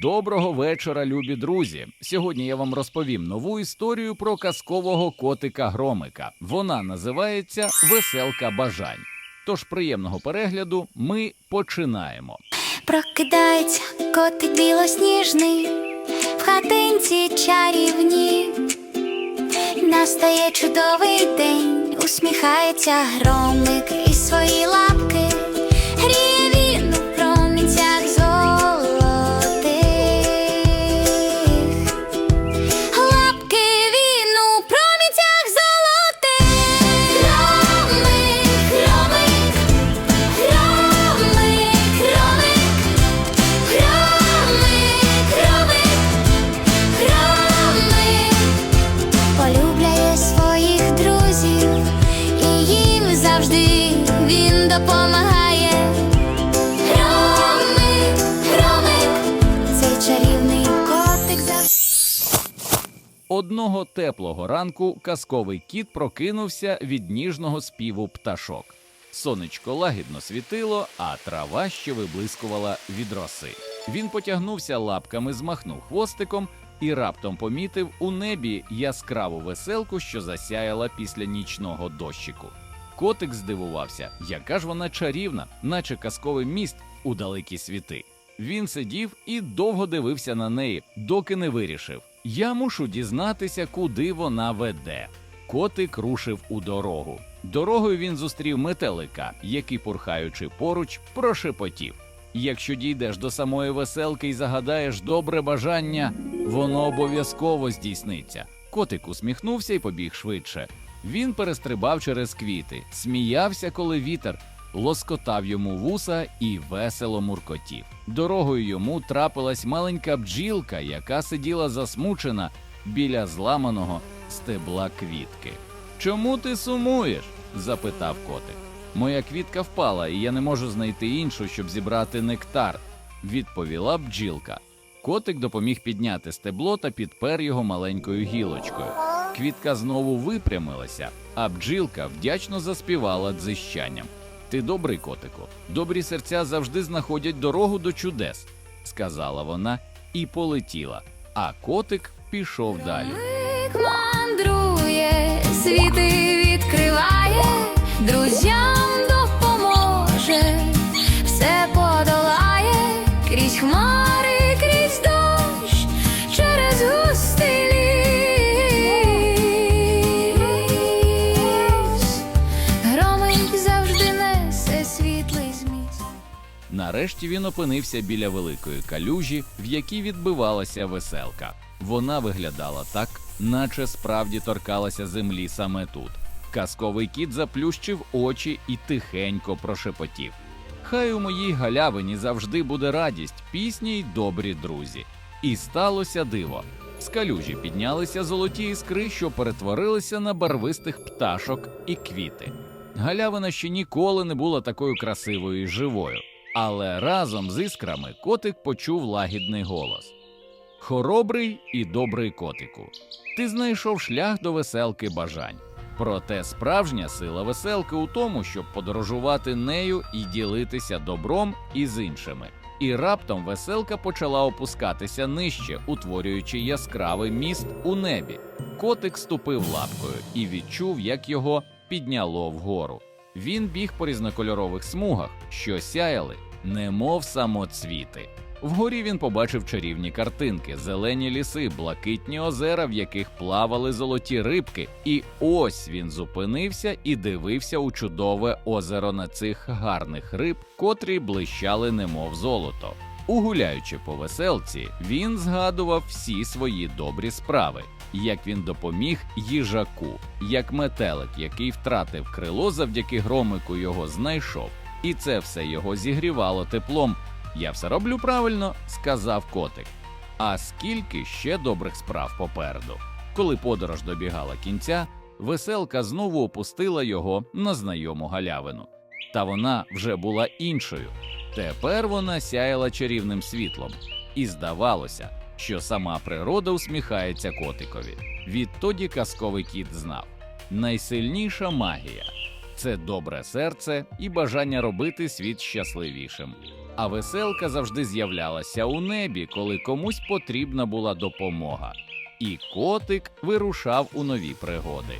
Доброго вечора, любі друзі! Сьогодні я вам розповім нову історію про казкового котика громика. Вона називається Веселка бажань. Тож приємного перегляду ми починаємо. Прокидається котик білосніжний, в хатинці чарівні. Настає чудовий день, усміхається громик і свої лапки. Одного теплого ранку казковий кіт прокинувся від ніжного співу пташок. Сонечко лагідно світило, а трава ще виблискувала від роси. Він потягнувся лапками, змахнув хвостиком і раптом помітив у небі яскраву веселку, що засяяла після нічного дощику. Котик здивувався, яка ж вона чарівна, наче казковий міст у далекі світи. Він сидів і довго дивився на неї, доки не вирішив. Я мушу дізнатися, куди вона веде. Котик рушив у дорогу. Дорогою він зустрів метелика, який, пурхаючи поруч, прошепотів. Якщо дійдеш до самої веселки і загадаєш добре бажання, воно обов'язково здійсниться. Котик усміхнувся і побіг швидше. Він перестрибав через квіти, сміявся, коли вітер лоскотав йому вуса і весело муркотів. Дорогою йому трапилась маленька бджілка, яка сиділа засмучена біля зламаного стебла квітки. Чому ти сумуєш? запитав котик. Моя квітка впала, і я не можу знайти іншу, щоб зібрати нектар, відповіла бджілка. Котик допоміг підняти стебло та підпер його маленькою гілочкою. Квітка знову випрямилася, а бджілка вдячно заспівала дзищанням. Ти добрий котику, добрі серця завжди знаходять дорогу до чудес, сказала вона і полетіла. А котик пішов далі. Світи Нарешті він опинився біля великої калюжі, в якій відбивалася веселка. Вона виглядала так, наче справді торкалася землі саме тут. Казковий кіт заплющив очі і тихенько прошепотів. Хай у моїй галявині завжди буде радість, пісні й добрі друзі. І сталося диво. З калюжі піднялися золоті іскри, що перетворилися на барвистих пташок і квіти. Галявина ще ніколи не була такою красивою і живою. Але разом з іскрами котик почув лагідний голос: Хоробрий і добрий котику, ти знайшов шлях до веселки бажань. Проте справжня сила веселки у тому, щоб подорожувати нею і ділитися добром із іншими. І раптом веселка почала опускатися нижче, утворюючи яскравий міст у небі. Котик ступив лапкою і відчув, як його підняло вгору. Він біг по різнокольорових смугах, що сяяли, немов самоцвіти. Вгорі він побачив чарівні картинки, зелені ліси, блакитні озера, в яких плавали золоті рибки. І ось він зупинився і дивився у чудове озеро на цих гарних риб, котрі блищали, немов золото. Угуляючи по веселці, він згадував всі свої добрі справи, як він допоміг їжаку, як метелик, який втратив крило завдяки громику його знайшов, і це все його зігрівало теплом. Я все роблю правильно, сказав котик. А скільки ще добрих справ попереду. Коли подорож добігала кінця, веселка знову опустила його на знайому галявину. Та вона вже була іншою. Тепер вона сяяла чарівним світлом, і здавалося, що сама природа усміхається котикові. Відтоді казковий кіт знав: найсильніша магія це добре серце і бажання робити світ щасливішим. А веселка завжди з'являлася у небі, коли комусь потрібна була допомога. І котик вирушав у нові пригоди.